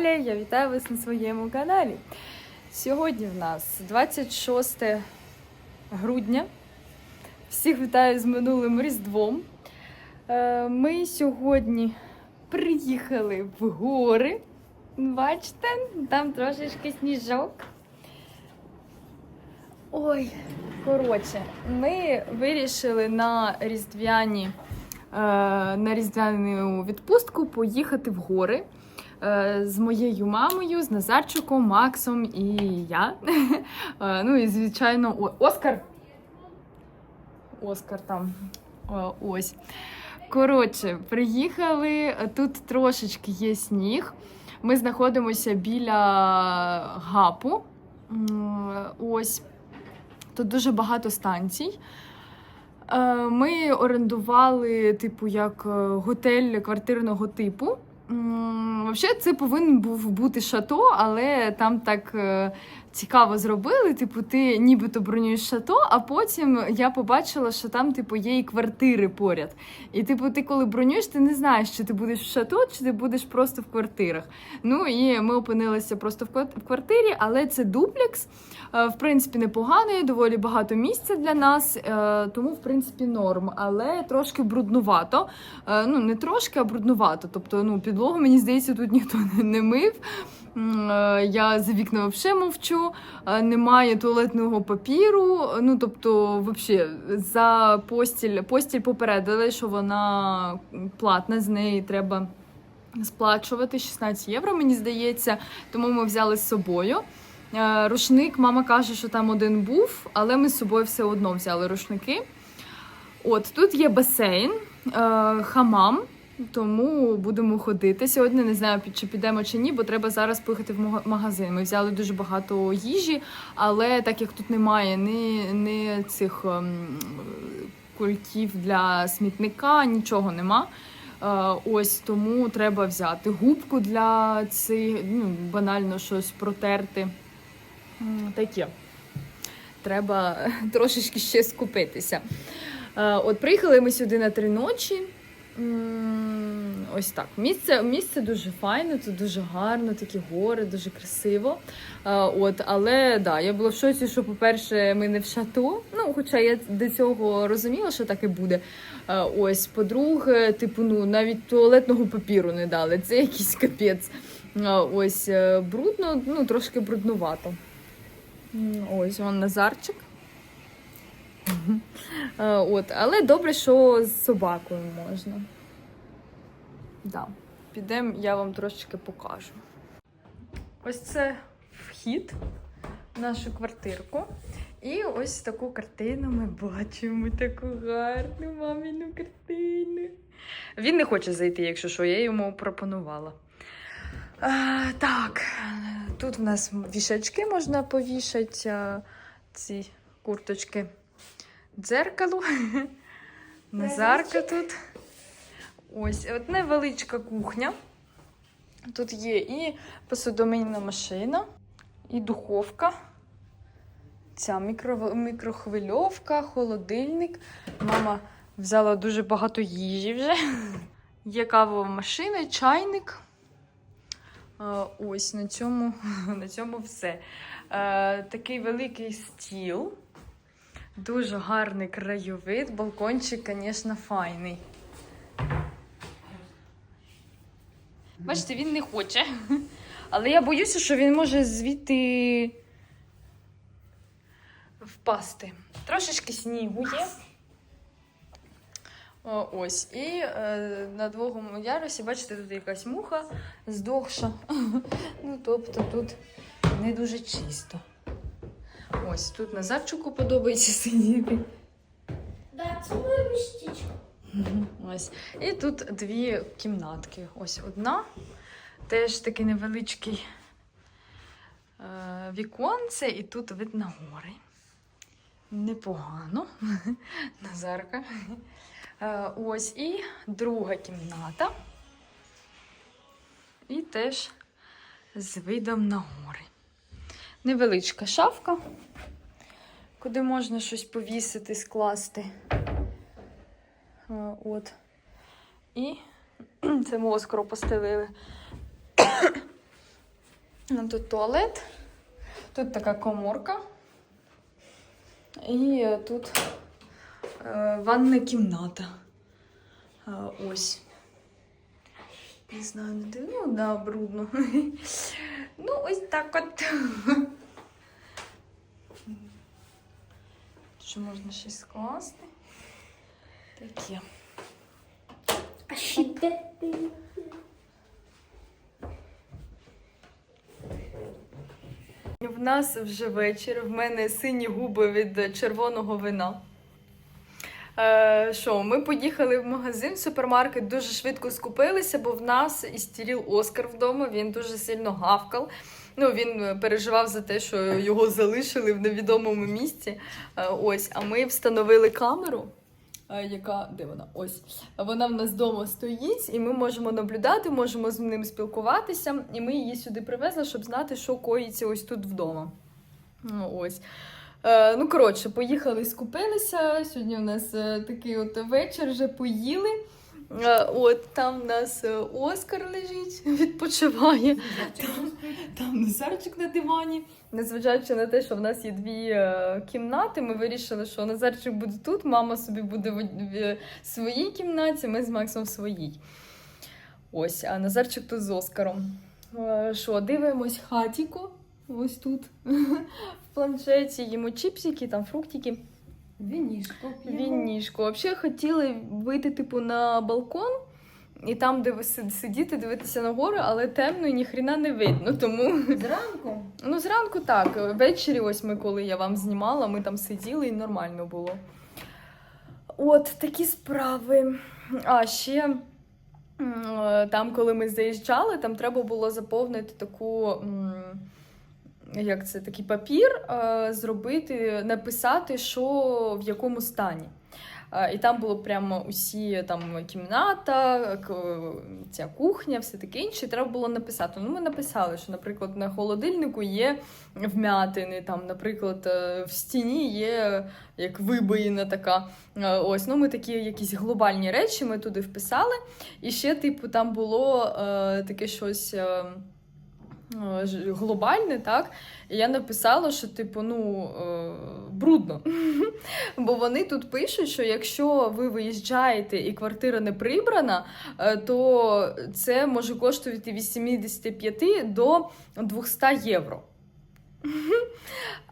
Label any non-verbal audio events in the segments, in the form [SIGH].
Звати Я вітаю вас на своєму каналі. Сьогодні в нас 26 грудня. Всіх вітаю з минулим Різдвом. Е, Ми сьогодні приїхали в гори. Бачите, там трошечки сніжок. Ой, коротше, ми вирішили на різдвяні е, на різдвяну відпустку поїхати в гори з моєю мамою, з Назарчиком, Максом і я. Е, Ну і звичайно, Оскар. Оскар там. Ось. Коротше, приїхали. Тут трошечки є сніг. Ми знаходимося біля гапу. Ось. Тут дуже багато станцій. Е, Ми орендували, типу, як е, готель квартирного типу. Взагалі, це повинен був бути шато, але там так е, цікаво зробили. Типу, ти нібито бронюєш шато, а потім я побачила, що там, типу, є і квартири поряд. І, типу, ти коли бронюєш, ти не знаєш, чи ти будеш в шато, чи ти будеш просто в квартирах. Ну і ми опинилися просто в квартирі, але це дуплекс. Е, В принципі, непоганий, доволі багато місця для нас, е, тому в принципі норм, але трошки бруднувато. Ну не трошки, а бруднувато. Тобто, ну підлогу мені здається, тут ніхто не- мив. Е, Я за вікна взагалі мовчу, е, немає туалетного папіру. Ну тобто, взагалі, за постіль постіль попередили, що вона платна, з неї треба сплачувати 16 євро, мені здається. Тому ми взяли з собою. Е, Рушник, мама каже, що там один був, але ми з собою все одно взяли рушники. От тут є басейн, хамам, тому будемо ходити. Сьогодні не знаю, чи підемо чи ні, бо треба зараз поїхати в магазин. Ми взяли дуже багато їжі, але так як тут немає ні, ні цих ем, кульків для смітника, нічого нема. Е, Ось тому треба взяти губку для цих, ну, банально щось протерти. Таке. Треба [LAUGHS] трошечки ще скупитися. Е, От приїхали ми сюди на три ночі. Ось так. Місце, місце дуже файне, тут дуже гарно, такі гори, дуже красиво. От, але да, я була в шоці, що, по-перше, ми не в шато. Ну, хоча я до цього розуміла, що так і буде. Ось, по-друге, типу, ну, навіть туалетного папіру не дали. Це якийсь капець. Ось е, брудно, ну, трошки бруднувато. Ось вон Назарчик. Е, От, але добре, що з собакою можна. Да. Підемо, я вам трошечки покажу. Ось це вхід в нашу квартирку. І ось таку картину ми бачимо. Таку гарну маміну картину. Він не хоче зайти, якщо що, я йому пропонувала. А, так, тут в нас вішачки можна повішати, ці курточки. Дзеркало. [LAUGHS] Назарка тут. Ось, от невеличка кухня. Тут є і посудомийна машина, і духовка. Ця мікро, мікрохвильовка, холодильник. Мама взяла дуже багато їжі вже. [LAUGHS] Є кавова машина, чайник. Е, Ось на цьому, [LAUGHS] на цьому все. Е, Такий великий стіл. Дуже гарний краєвид. Балкончик, звісно, файний. Бачите, він не хоче. Але я боюся, що він може звідти впасти. Трошечки снігу є. О, ось. І е, на другому ярусі, бачите, тут якась муха здохша. [LAUGHS] ну, тобто тут не дуже чисто. Ось тут Назарчику подобається сидіти. Да, Цілує містечко. Ось. І тут дві кімнатки. Ось одна. Теж такий невеличкий е, віконце, і тут вид на гори. Непогано. [LAUGHS] Назарка. Е, ось і друга кімната. І теж з видом на гори. Невеличка шафка, куди можна щось повісити, скласти. Е, От. І [CLEARS THROAT] це ми оскоро постелили. [CLEARS THROAT] Ну, Тут туалет, тут така коморка. І тут е, ванна кімната. Е, ось. Не знаю, не дивно, ну, да, брудно. Ну, ось так от. Що можна щось скласти? Таке. А ще де ти? В нас вже вечір. В мене сині губи від червоного вина. Е, Що, ми поїхали в магазин, в супермаркет, дуже швидко скупилися, бо в нас істеріл Оскар вдома, він дуже сильно гавкав. Ну, він е, переживав за те, що його залишили в невідомому місці. Е, Ось, а ми встановили камеру. Яка де вона? Ось вона в нас вдома стоїть, і ми можемо наблюдати, можемо з ним спілкуватися. І ми її сюди привезли, щоб знати, що коїться ось тут вдома. Ну, ось. Е, ну, коротше, поїхали, скупилися. Сьогодні у нас е, такий от вечір, вже поїли. Е, от там у нас Оскар лежить, [LAUGHS] відпочиває. Там, там Назарчик на дивані. Незважаючи на те, що в нас є дві кімнати, ми вирішили, що Назарчик буде тут, мама собі буде в, своїй кімнаті, ми з Максом в своїй. Ось, а Назарчик тут з Оскаром. Що, дивимось хатіку. Ось тут. В планшеті їмо чіпсики, там фруктики. Вінішко. Вінніжку. Взагалі хотіли вийти, типу, на балкон і там, де сидіти, дивитися на гори, але темно і ніхрена не видно. Тому Зранку ну зранку так. Ввечері, ось ми, коли я вам знімала, ми там сиділи і нормально було. От такі справи. А ще е, там, коли ми заїжджали, там треба було заповнити таку. Як це такий папір е, зробити, написати, що в якому стані. Е, І там було прямо усі там кімната, ця кухня, все таке інше. і Треба було написати. Ну, ми написали, що, наприклад, на холодильнику є вмятини, там, наприклад, е, в стіні є як вибоїна така. Ось, ну ми такі якісь глобальні речі ми туди вписали. І ще, типу, там було таке щось. Е, глобальне, так? І я написала, що, типу, ну, е, брудно. [LAUGHS] Бо вони тут пишуть, що якщо ви виїжджаєте і квартира не прибрана, е, то це може коштувати від 75 до 200 євро. [LAUGHS]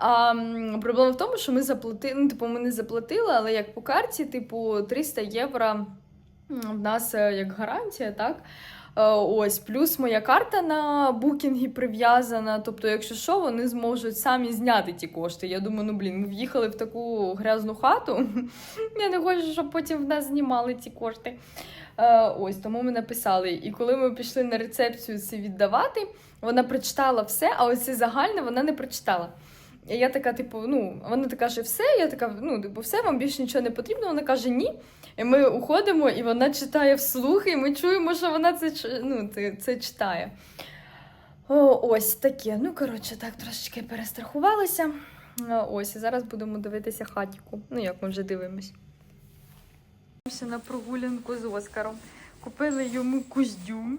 А проблема в тому, що ми заплатили, ну, типу, ми не заплатили, але як по карті, типу, 300 євро в нас як гарантія, так? Е, Ось, плюс моя карта на букінгі прив'язана. Тобто, якщо що, вони зможуть самі зняти ті кошти. Я думаю, ну блін, ми в'їхали в таку грязну хату. [LAUGHS] Я не хочу, щоб потім в нас знімали ці кошти. Е, Ось, тому ми написали. І коли ми пішли на рецепцію це віддавати, вона прочитала все, а ось це загальне вона не прочитала. Я така, типу, ну, вона така каже, все, я така, ну, типу, все, вам більше нічого не потрібно. Вона каже, ні. І ми уходимо, і вона читає вслух, і ми чуємо, що вона це, ну, це, читає. О, ось таке. Ну, коротше, так трошечки перестрахувалися. Ось, і зараз будемо дивитися хатіку. Ну, як ми вже дивимось. На прогулянку з Оскаром. Купили йому костюм.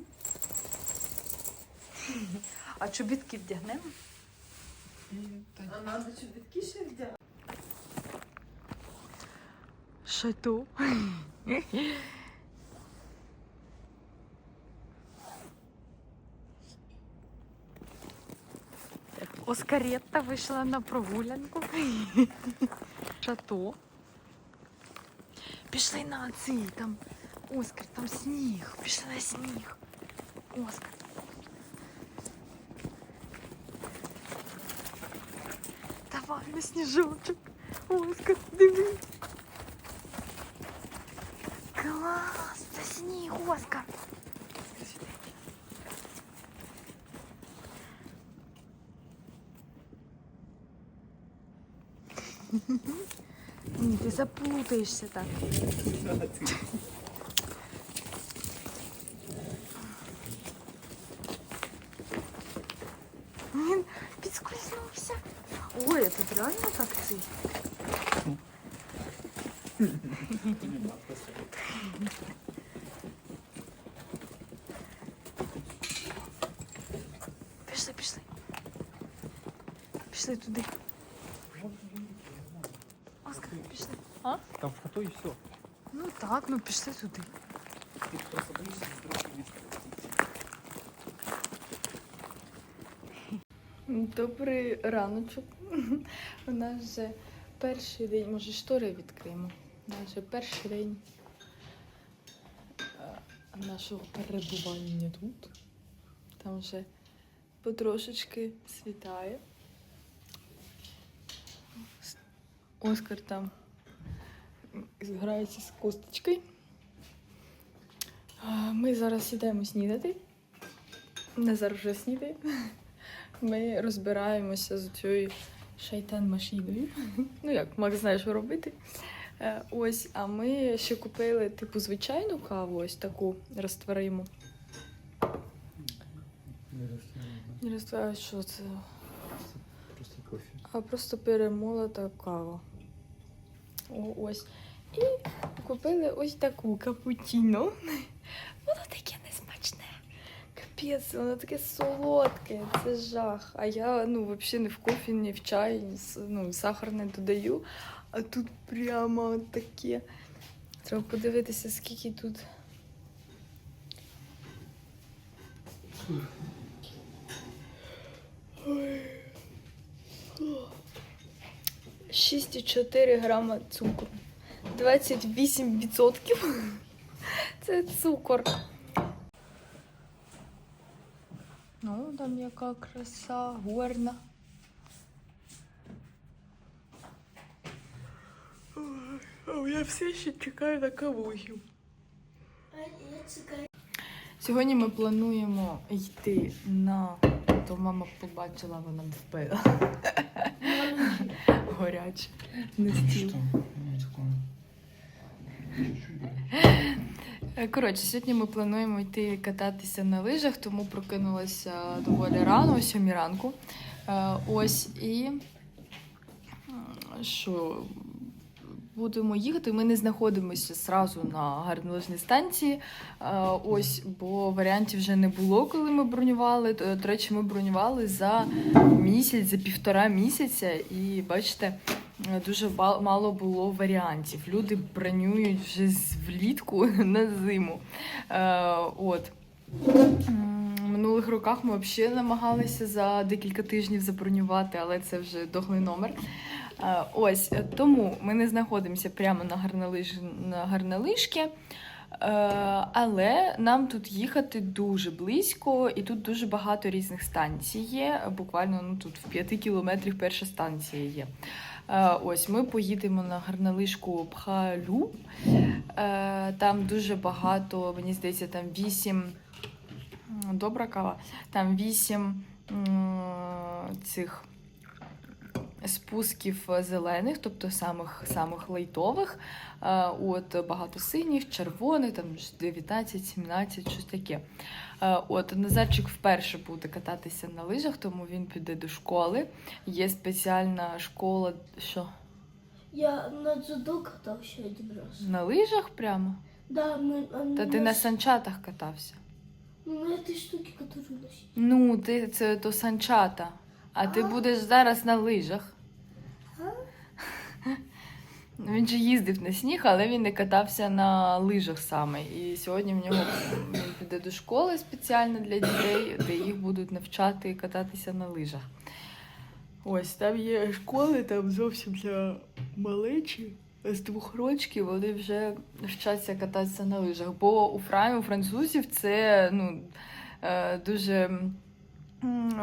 А чобітки вдягнемо? а надо чобітки ще вдягати. Шато. Оскаретта вийшла на прогулянку. Шато. Пішли на цей там. Оскар, там сніг. Пішли на сніг. Оскар. реально сніжочок. Оскар, дивись. Клас, це сніг, Оскар. Не, ты запутаешься так. Ой, а тут реально так цей. Пішли, пішли. Пішли туди. Оскар, пішли. А? Там фото і все. Ну так, ну пішли туди. Ти просто боїшся трохи від Добрий раночок. У нас вже перший день, може штори відкриємо. У нас вже перший день е, нашого перебування тут. Там вже потрошечки світає. Оскар там грається з косточкою. Ми зараз йдемо снідати. Назар вже снідає. Ми розбираємося з цією шайтан-машиною. [LAUGHS] Ну як, Макс знає, що робити. Е, Ось, а ми ще купили типу звичайну каву, ось таку розтвориму. Не розтворяю, що це? Просто кофе. А просто перемолота кава. О, ось. І купили ось таку капучино. Капець, воно таке солодке, це жах. А я ну, взагалі не в кофі, ні в чай, ну, сахар не додаю. А тут прямо таке. Треба подивитися, скільки тут. Ой. 6,4 грама цукру. 28%. [LAUGHS] Це цукор. Ну, там яка краса, горна. Ой, Я все ще чекаю на кавухів. Сьогодні ми плануємо йти на. То мама побачила, вона впила. Горяче. На стіл. Е, Коротше, сьогодні ми плануємо йти кататися на лижах, тому прокинулася доволі рано, о 7 ранку. Е, Ось і що будемо їхати. Ми не знаходимося зразу на гарнолижній станції. Е, Ось, бо варіантів вже не було, коли ми бронювали. До речі, ми бронювали за місяць, за півтора місяця, і бачите. Дуже мало було варіантів. Люди бронюють вже влітку [LAUGHS] на зиму. Е, от. В минулих роках ми взагалі намагалися за декілька тижнів забронювати, але це вже дохлий номер. Е, Ось тому ми не знаходимося прямо на гарнолиж... на гарнолижки. Е, Але нам тут їхати дуже близько, і тут дуже багато різних станцій є. Буквально ну, тут в п'яти кілометрах перша станція є. Е, Ось ми поїдемо на гарнолижку Пхалю. Е, Там дуже багато, мені здається, там вісім. Добра кава. Там вісім цих спусків зелених, тобто самих самих лайтових. Е, От багато синіх, червоних, там 19, 17, щось таке. Е, От Назарчик вперше буде кататися на лижах, тому він піде до школи. Є спеціальна школа, що Я на дзюдо катался один раз. на лижах прямо. Да, а, Та ти на санчатах катався. Ну, на этой штуке, которую носить. Ну, ти це то санчата. А ти будеш зараз на лижах. [LAUGHS] Він же їздив на сніг, але він не катався на лижах саме. І сьогодні в нього він піде до школи спеціально для дітей, де їх будуть навчати кататися на лижах. Ось там є школи, там зовсім для малечі. З двох років вони вже вчаться кататися на лижах. Бо у Фраї, у французів це ну, е, дуже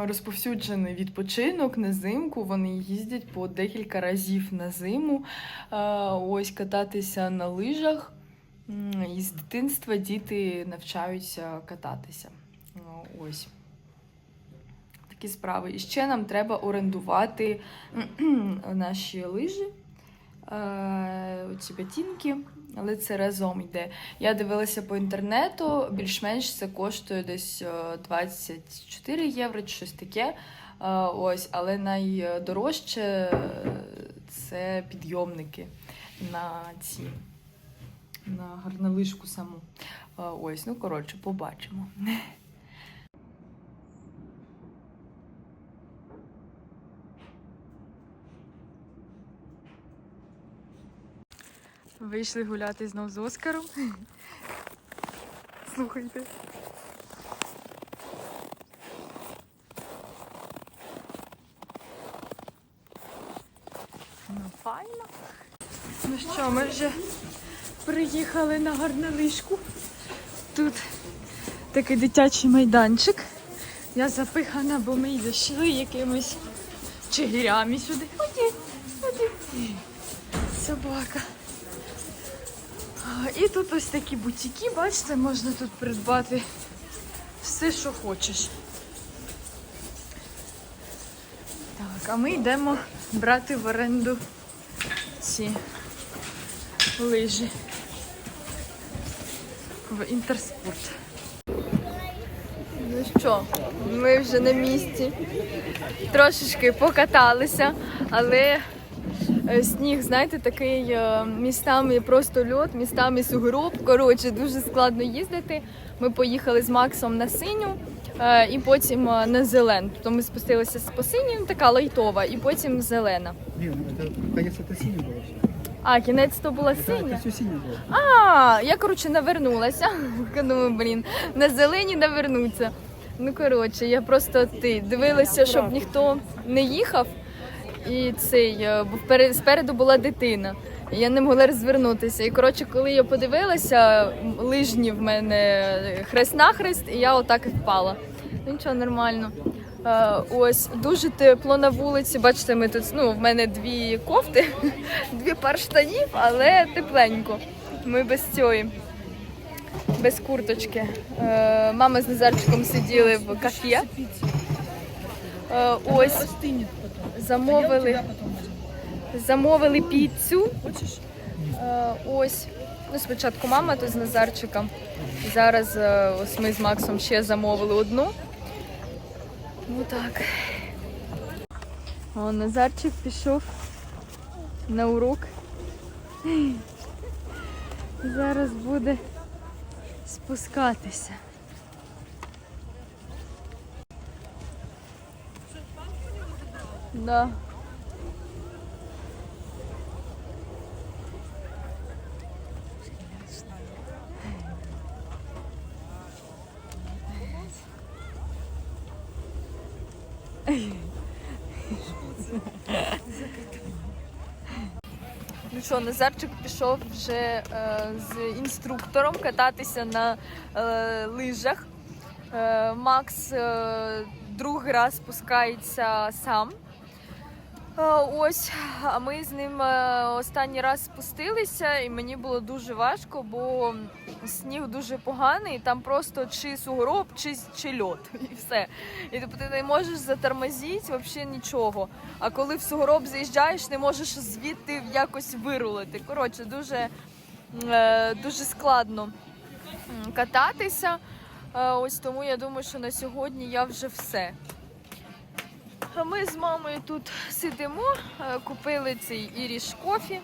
розповсюджений відпочинок на зимку. Вони їздять по декілька разів на зиму. Е, Ось кататися на лижах. І з дитинства діти навчаються кататися. Ну, Ось. Такі справи. І ще нам треба орендувати наші лижі, е, ці ботинки, але це разом йде. Я дивилася по інтернету, більш-менш це коштує десь е, 24 євро чи щось таке. Е, Ось, але найдорожче е, це підйомники на ці на гарнолижку саму. Е, Ось, ну коротше, побачимо. Вийшли гуляти знов з Оскаром. [LAUGHS] Слухайте. Ну, файно. Ну що, ми вже приїхали на гарнолижку. Тут такий дитячий майданчик. Я запихана, бо ми зайшли якимись чигирями сюди. Ході, ході. Собака. І тут ось такі бутіки, бачите, можна тут придбати все, що хочеш. Так, а ми йдемо брати в оренду ці лижі в інтерспорт. Ну що, ми вже на місці. Трошечки покаталися, але сніг, знаєте, такий е, містами просто льот, містами сугроб. Коротше, дуже складно їздити. Ми поїхали з Максом на синю е, і потім е, на зелену. Тобто ми спустилися по синій, ну, така лайтова, і потім зелена. Блин, это, конец это синий было все. А, кінець то була Это, синя. это все синий было. А, я коротше навернулася. [LAUGHS] Я Думаю, блін, на зелені навернуться. Ну коротше, я просто ти дивилася, щоб ніхто не їхав. І цей, е, бо спереду була дитина. І я не могла розвернутися. І коротше, коли я подивилася, лижні в мене хрест-нахрест, і я отак і впала. Ну нічого, нормально. Е, Ось дуже тепло на вулиці. Бачите, ми тут ну, в мене дві кофти, [LAUGHS] дві пар штанів, але тепленько. Ми без цієї, без курточки. Е, Мама з Назарчиком сиділи в кафе. Ось замовили, замовили піцу. Е, Ось. Ну, спочатку мама тут з Назарчиком. Зараз е, ось ми з Максом ще замовили одну. Ну так. О, Назарчик пішов на урок. Зараз буде спускатися. Да. Ну що, Назарчик пішов вже е, з інструктором кататися на е, лижах. Е, Макс е, другий раз спускається сам. Е, ось, ми з ним е, останній раз спустилися, і мені було дуже важко, бо сніг дуже поганий, там просто чи сугроб, чи, чи льот, [LAUGHS] і все. І тобто ти не можеш затормозити взагалі нічого. А коли в сугроб заїжджаєш, не можеш звідти якось вирулити. Коротше, дуже, е, дуже складно кататися. Ось тому я думаю, що на сьогодні я вже все. Ми з мамою тут сидимо, е, купили цей іріш кофі,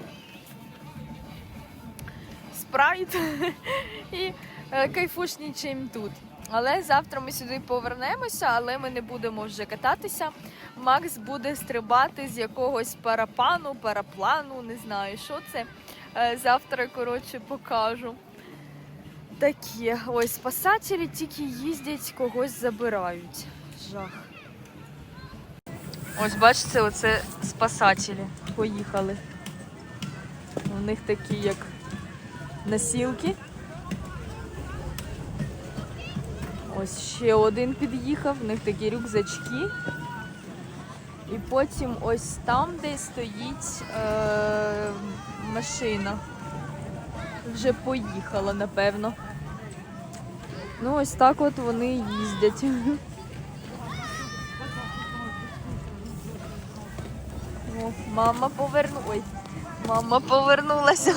спрайт [LAUGHS] і е, кайфушнічаємо тут. Але завтра ми сюди повернемося, але ми не будемо вже кататися. Макс буде стрибати з якогось парапану, параплану, не знаю, що це. Е, Завтра, коротше, покажу. Такі ось спасателі тільки їздять, когось забирають. Жах. Ось бачите, оце спасателі. Поїхали. У них такі як носілки. Ось ще один під'їхав, в них такі рюкзачки. І потім ось там, де стоїть е, машина. вже поїхала, напевно. Ну, ось так от вони їздять. [LAUGHS] О, мама повернулась. Мама повернулася.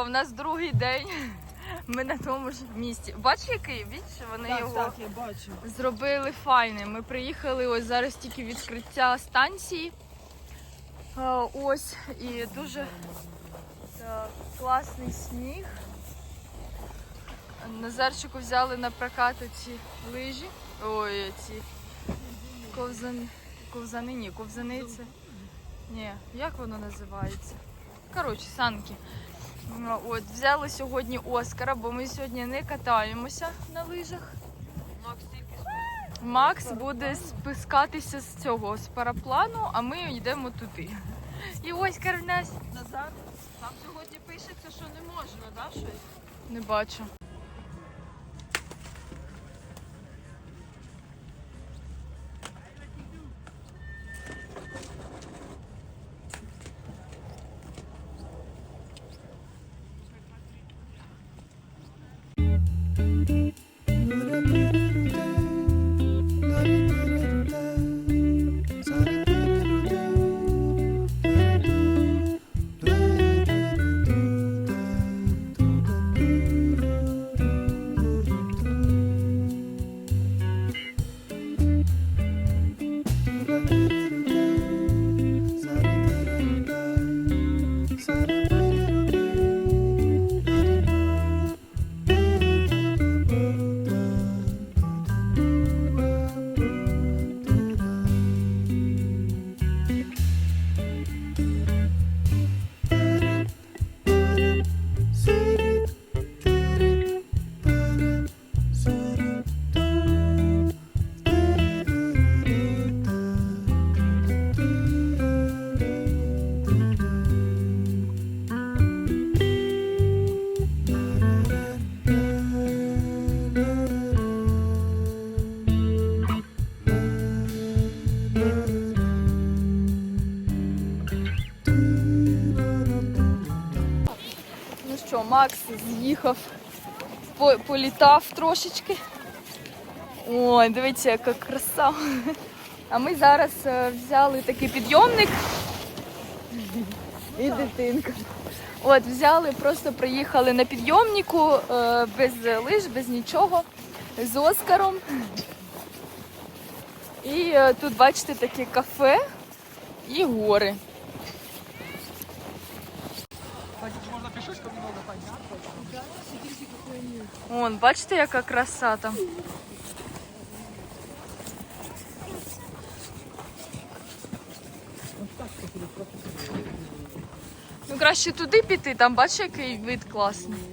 Що, в нас другий день. [LAUGHS] Ми на тому ж місці. Бачиш, який? Бачиш, вони його я бачу. зробили файним. Ми приїхали ось зараз тільки відкриття станції. Ось і дуже так, класний сніг. Назарчику взяли на прокат ці лижі. Ой, ці ковзани. Ковзани, ні, ковзани це. Ні, як воно називається? Коротше, санки. Ну, От, взяли сьогодні Оскара, бо ми сьогодні не катаємося на лижах. Макс буде спускатися з цього з параплану, а ми йдемо туди. І Оскар в нас Назар, там сьогодні пишеться, що не можна, да, щось? не бачу. Політав трошечки. Ой, дивіться, яка краса. А ми зараз е, взяли такий підйомник. І дитинка. От, взяли, просто приїхали на підйомнику е, без лиж, без нічого, з Оскаром. І е, тут, бачите, таке кафе і гори. Вон, бачите, яка краса там. Ну краще туди піти, там бачиш, який вид класний.